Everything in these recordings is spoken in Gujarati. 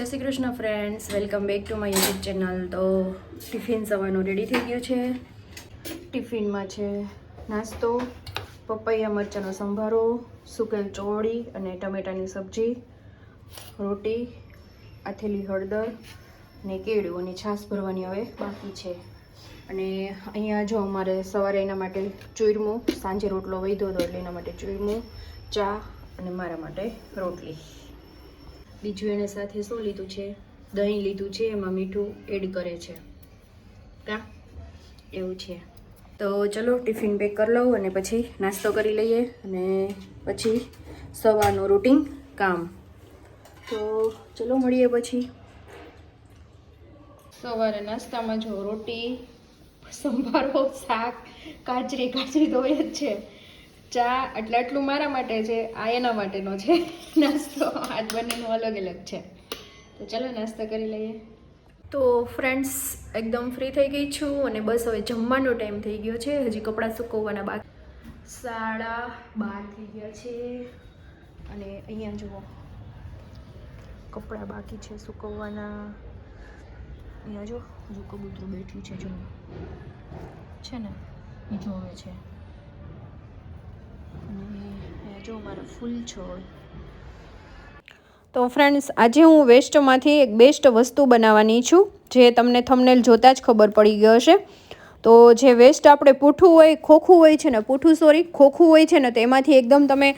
Jai Shri Krishna friends welcome back to my YouTube channel તો ટિફિન સવારનો રેડી થઈ ગયો છે. ટિફિનમાં છે નાસ્તો, પપૈયા મરચાંનો સંભારો, સુકેલ ચોળી અને ટમેટાની સબ્જી, રોટી, આથેલી હળદર અને કેળું અને છાશ ભરવાની હવે બાકી છે. અને અહીંયા જો અમારે સવારે એના માટે ચૂરમું, સાંજે રોટલો વધ્યો હતો એટલે એના માટે ચૂરમું, ચા અને મારા માટે રોટલી. બીજું એને સાથે શું લીધું છે? દહીં લીધું છે, એમાં મીઠું એડ કરે છે. કા? એવું છે. તો ચલો, ટિફિન પેક કરી લઉં અને પછી નાસ્તો કરી લઈએ અને પછી સવારનું રૂટિન કામ. તો ચલો, મળીએ પછી. સવારે નાસ્તામાં જો રોટી, સંભારો, શાક કાચરી કાચરી તો એ જ છે. ચા, એટલે આટલું મારા માટે છે, આ એના માટેનો છે. નાસ્તો. આ બંનેનો અલગ અલગ છે. તો ચાલો નાસ્તો કરી લઈએ. તો ફ્રેન્ડ્સ એકદમ ફ્રી થઈ ગઈ છું અને બસ હવે જમવાનો ટાઈમ થઈ ગયો છે. હજી કપડાં સુકવવાના બાકી. સાડા બાર થઈ ગયા છે. અને અહીંયા જુઓ. કપડાં બાકી છે સુકવવાના. અહીંયા જો જો કબૂતરું બેઠું છે જો છે ને? જોવે છે. જો મારા ફૂલ છોડ તો ફ્રેન્ડ્સ આજે હું વેસ્ટમાંથી એક બેસ્ટ વસ્તુ બનાવવાની છું, જે તમને થમનેલ જોતાં જ ખબર પડી ગયો હશે. તો જે વેસ્ટ આપણે પૂઠું હોય, ખોખું હોય છે ને, પૂઠું સોરી ખોખું હોય છે ને તો એમાંથી એકદમ તમે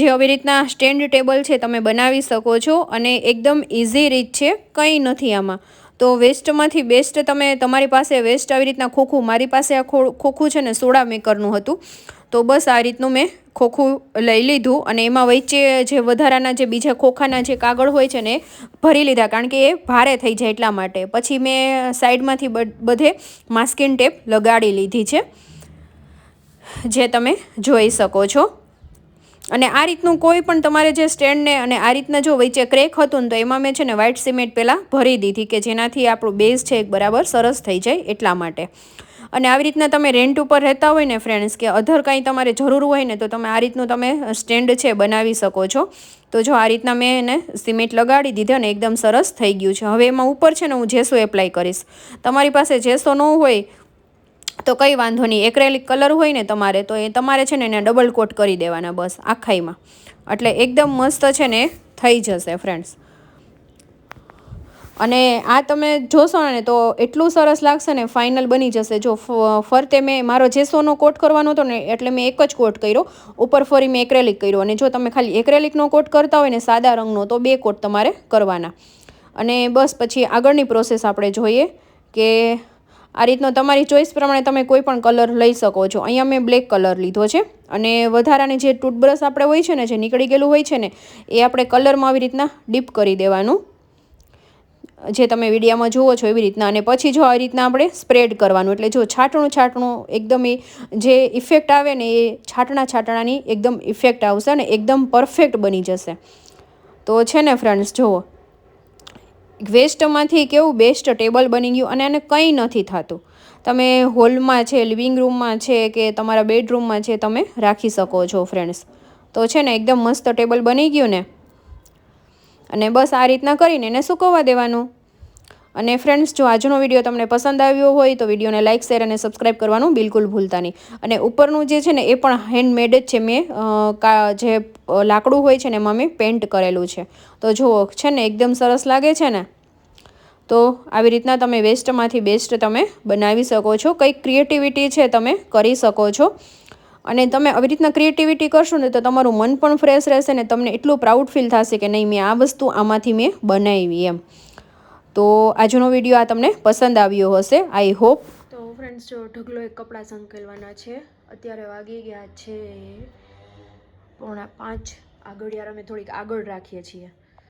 જે આવી રીતના સ્ટેન્ડ ટેબલ છે તમે બનાવી શકો છો અને એકદમ ઇઝી રીત છે, કંઈ નથી આમાં. તો વેસ્ટમાંથી બેસ્ટ તમે, તમારી પાસે વેસ્ટ આવી રીતના ખોખું, મારી પાસે આ ખોખું છે ને, સોડા મેકરનું હતું. તો બસ આ રીતનું મેં ખોખું લઈ લીધું અને એમાં વચ્ચે જે વધારાના જે બીજા ખોખાના જે કાગળ હોય છે ને, ભરી લીધા કારણ કે એ ભારે થઈ જાય એટલા માટે. પછી મેં સાઈડમાંથી બધે માસ્કિન ટેપ લગાડી લીધી છે, જે તમે જોઈ શકો છો. અને આ રીતનું કોઈ પણ તમારે જે સ્ટેન્ડને અને આ રીતના જો વચ્ચે ક્રેક હતું ને તો એમાં મેં છે ને વ્હાઇટ સિમેન્ટ પહેલાં ભરી દીધી કે જેનાથી આપણું બેઝ છે એક બરાબર સરસ થઈ જાય એટલા માટે. અને આવી રીતના તમે રેન્ટ ઉપર રહેતા હોય ને ફ્રેન્ડ્સ કે અધર કાંઈ તમારે જરૂર હોય ને તો તમે આ રીતનું તમે સ્ટેન્ડ છે બનાવી શકો છો. તો જો આ રીતના મેં એને સિમેન્ટ લગાડી દીધી અને એકદમ સરસ થઈ ગયું છે. હવે એમાં ઉપર છે ને હું જેસો એપ્લાય કરીશ. તમારી પાસે જેસો ન હોય તો કંઈ વાંધો નહીં. એક્રેલિક કલર હોય ને તમારે તો એ તમારે છે ને એને ડબલ કોટ કરી દેવાના બસ આખાઈમાં. એટલે એકદમ મસ્ત છે ને થઈ જશે ફ્રેન્ડ્સ અને આ તમે જોશો ને તો એટલું સરસ લાગશે ને ફાઇનલ બની જશે. જો ફરતે મેં મારો જેસોનો કોટ કરવાનો હતો ને, એટલે મેં એક જ કોટ કર્યો. ઉપર ફરી મેં એક્રેલિક કર્યો. અને જો તમે ખાલી એક્રેલિકનો કોટ કરતા હોય ને, સાદા રંગનો, તો બે કોટ તમારે કરવાના. અને બસ પછી આગળની પ્રોસેસ આપણે જોઈએ કે આ રીતનો તમારી ચોઈસ પ્રમાણે તમે કોઈ પણ કલર લઈ શકો છો. અહીંયા મેં બ્લેક કલર લીધો છે. અને વધારાની જે ટૂથબ્રશ આપણે હોય છે ને, જે નીકળી ગયેલું હોય છે ને, એ આપણે કલરમાં આવી રીતના ડીપ કરી દેવાનું. જે તમે વિડીયામાં જુઓ છો એવી રીતના. અને પછી જો આવી રીતના આપણે સ્પ્રેડ કરવાનું, એટલે જો છાંટણું છાંટણું એકદમ એ જે ઇફેક્ટ આવે ને એ છાંટણા છાંટણાની એકદમ ઇફેક્ટ આવશે અને એકદમ પરફેક્ટ બની જશે. તો છે ને ફ્રેન્ડ્સ જુઓ. વેસ્ટમાંથી કેવું બેસ્ટ ટેબલ બની ગયું અને એને કંઈ નથી થતું. તમે હોલમાં છે લિવિંગ રૂમમાં છે કે તમારા બેડરૂમમાં છે, તમે રાખી શકો છો ફ્રેન્ડ્સ તો છે ને એકદમ મસ્ત ટેબલ બની ગયું ને. અને બસ આ રીતના કરીને એને સૂકવવા દેવાનું. અને ફ્રેન્ડ્સ જો આજનો વીડિયો તમને પસંદ આવ્યો હોય તો વિડીયોને લાઇક શેર અને સબસ્ક્રાઈબ કરવાનું બિલકુલ ભૂલતા નહીં. અને ઉપરનું જે છે ને, એ પણ હેન્ડમેડ જ છે મેં જે લાકડું હોય છે ને, એમાં મેં પેન્ટ કરેલું છે. તો જુઓ, છે ને, એકદમ સરસ લાગે છે ને? તો આવી રીતના તમે વેસ્ટમાંથી બેસ્ટ તમે બનાવી શકો છો. કંઈક ક્રિએટિવિટી છે તમે કરી શકો છો. અને તમે આવી રીતના ક્રિએટિવિટી કરશો ને તો તમારું મન પણ ફ્રેશ રહેશે ને તમને એટલું પ્રાઉડ ફીલ થશે કે નહીં, મેં આ વસ્તુ આમાંથી મેં બનાવી એમ. તો આજનો વીડિયો આ તમને પસંદ આવ્યો હશે આઈ હોપ તો ફ્રેન્ડ્સ જો ઢગલો એક કપડાં સંકેલવાના છે, અત્યારે વાગી ગયા છે પોણા પાંચ. આગળ ઘડિયાળ અમે થોડીક આગળ રાખીએ છીએ.